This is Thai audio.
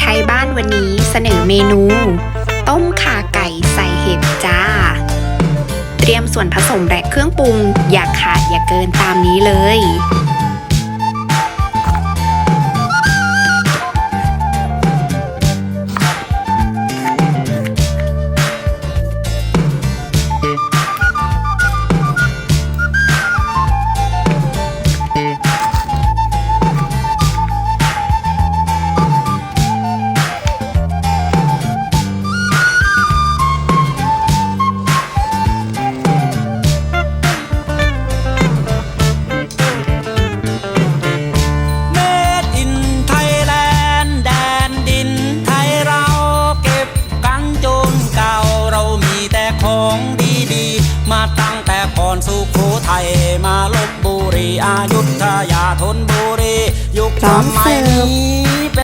ไทยบ้านวันนี้เสนอเมนู ต้มข่าไก่ใส่เห็ดจ้า เตรียมส่วนผสมและเครื่องปรุง อย่าขาดอย่าเกินตามนี้เลย ดีๆ มาตั้งแต่ก่อนสุโขทัยมาลบบุรีอายุทยาธนบุรี ยุคสมัยนี้